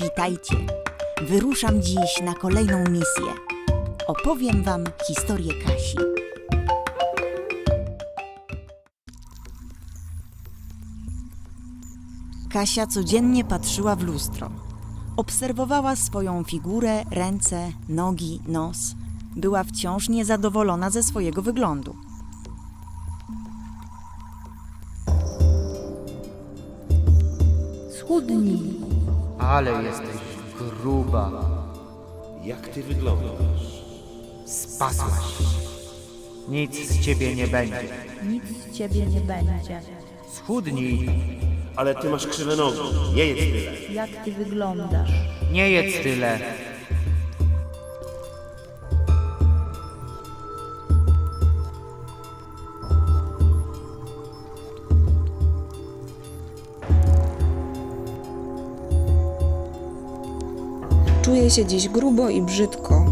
Witajcie. Wyruszam dziś na kolejną misję. Opowiem Wam historię Kasi. Kasia codziennie patrzyła w lustro. Obserwowała swoją figurę, ręce, nogi, nos. Była wciąż niezadowolona ze swojego wyglądu. Schudnij. Ale jesteś gruba. Jak ty wyglądasz? Spasłaś. Nic z ciebie nie będzie. Nic z ciebie nie będzie. Schudnij. Ale ty masz krzywe nogi. Nie jedz tyle. Jak ty wyglądasz? Nie jedz tyle. Czuję się dziś grubo i brzydko.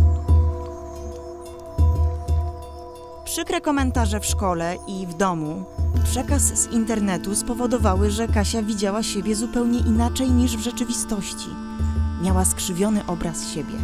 Przykre komentarze w szkole i w domu, przekaz z internetu spowodowały, że Kasia widziała siebie zupełnie inaczej niż w rzeczywistości. Miała skrzywiony obraz siebie.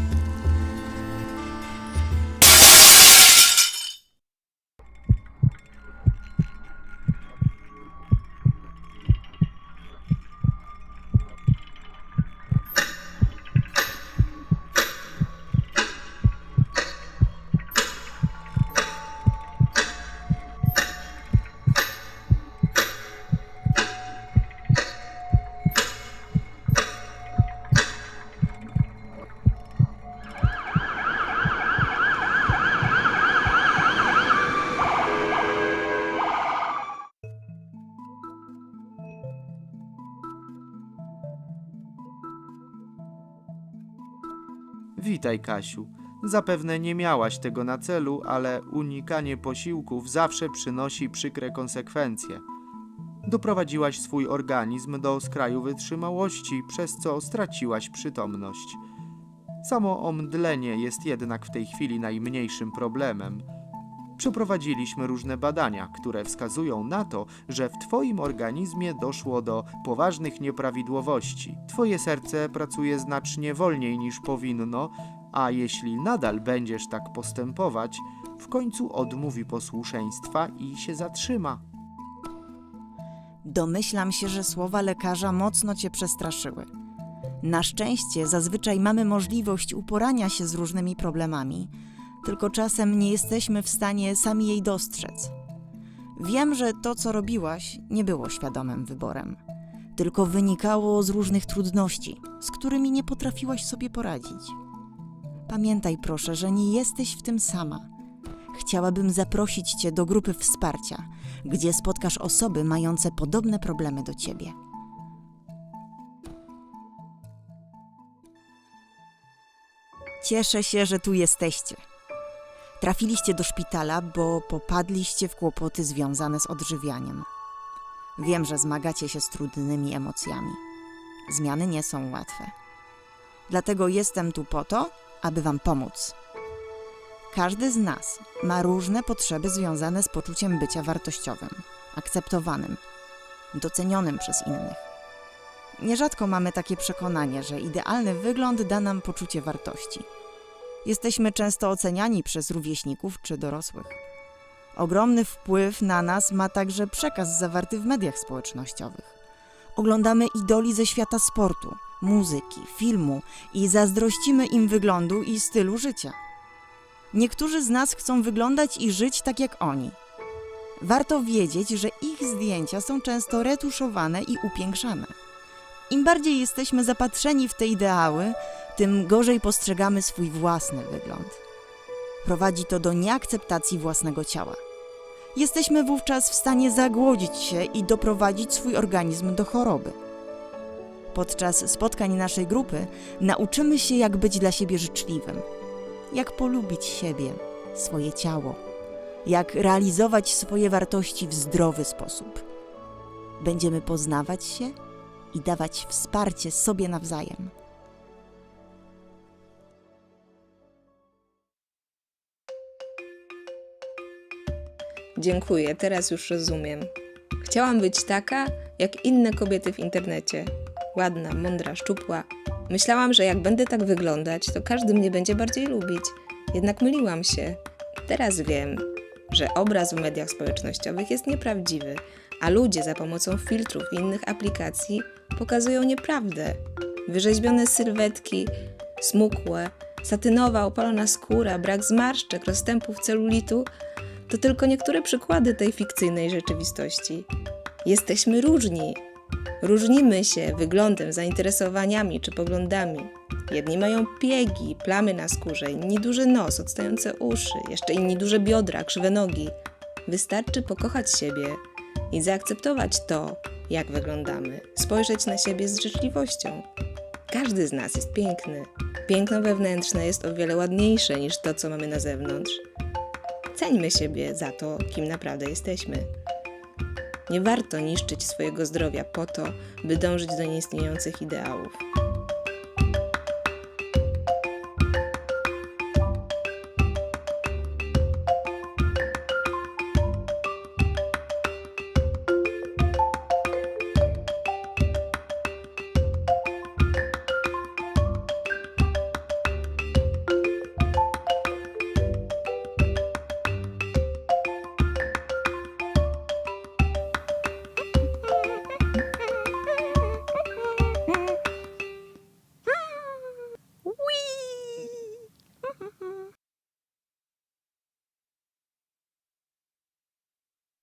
Witaj, Kasiu. Zapewne nie miałaś tego na celu, ale unikanie posiłków zawsze przynosi przykre konsekwencje. Doprowadziłaś swój organizm do skraju wytrzymałości, przez co straciłaś przytomność. Samo omdlenie jest jednak w tej chwili najmniejszym problemem. Przeprowadziliśmy różne badania, które wskazują na to, że w Twoim organizmie doszło do poważnych nieprawidłowości. Twoje serce pracuje znacznie wolniej niż powinno, a jeśli nadal będziesz tak postępować, w końcu odmówi posłuszeństwa i się zatrzyma. Domyślam się, że słowa lekarza mocno cię przestraszyły. Na szczęście zazwyczaj mamy możliwość uporania się z różnymi problemami, tylko czasem nie jesteśmy w stanie sami jej dostrzec. Wiem, że to, co robiłaś, nie było świadomym wyborem, tylko wynikało z różnych trudności, z którymi nie potrafiłaś sobie poradzić. Pamiętaj proszę, że nie jesteś w tym sama. Chciałabym zaprosić Cię do grupy wsparcia, gdzie spotkasz osoby mające podobne problemy do Ciebie. Cieszę się, że tu jesteście. Trafiliście do szpitala, bo popadliście w kłopoty związane z odżywianiem. Wiem, że zmagacie się z trudnymi emocjami. Zmiany nie są łatwe. Dlatego jestem tu po to, aby Wam pomóc. Każdy z nas ma różne potrzeby związane z poczuciem bycia wartościowym, akceptowanym, docenionym przez innych. Nierzadko mamy takie przekonanie, że idealny wygląd da nam poczucie wartości. Jesteśmy często oceniani przez rówieśników czy dorosłych. Ogromny wpływ na nas ma także przekaz zawarty w mediach społecznościowych. Oglądamy idoli ze świata sportu, muzyki, filmu i zazdrościmy im wyglądu i stylu życia. Niektórzy z nas chcą wyglądać i żyć tak jak oni. Warto wiedzieć, że ich zdjęcia są często retuszowane i upiększane. Im bardziej jesteśmy zapatrzeni w te ideały, tym gorzej postrzegamy swój własny wygląd. Prowadzi to do nieakceptacji własnego ciała. Jesteśmy wówczas w stanie zagłodzić się i doprowadzić swój organizm do choroby. Podczas spotkań naszej grupy nauczymy się, jak być dla siebie życzliwym, jak polubić siebie, swoje ciało, jak realizować swoje wartości w zdrowy sposób. Będziemy poznawać się i dawać wsparcie sobie nawzajem. Dziękuję, teraz już rozumiem. Chciałam być taka, jak inne kobiety w internecie. Ładna, mądra, szczupła. Myślałam, że jak będę tak wyglądać, to każdy mnie będzie bardziej lubić. Jednak myliłam się. Teraz wiem, że obraz w mediach społecznościowych jest nieprawdziwy, a ludzie za pomocą filtrów i innych aplikacji pokazują nieprawdę. Wyrzeźbione sylwetki, smukłe, satynowa, opalona skóra, brak zmarszczek, rozstępów celulitu to tylko niektóre przykłady tej fikcyjnej rzeczywistości. Jesteśmy różni. Różnimy się wyglądem, zainteresowaniami czy poglądami. Jedni mają piegi, plamy na skórze, inni duży nos, odstające uszy, jeszcze inni duże biodra, krzywe nogi. Wystarczy pokochać siebie i zaakceptować to, jak wyglądamy, spojrzeć na siebie z życzliwością. Każdy z nas jest piękny. Piękno wewnętrzne jest o wiele ładniejsze niż to, co mamy na zewnątrz. Ceńmy siebie za to, kim naprawdę jesteśmy. Nie warto niszczyć swojego zdrowia po to, by dążyć do nieistniejących ideałów.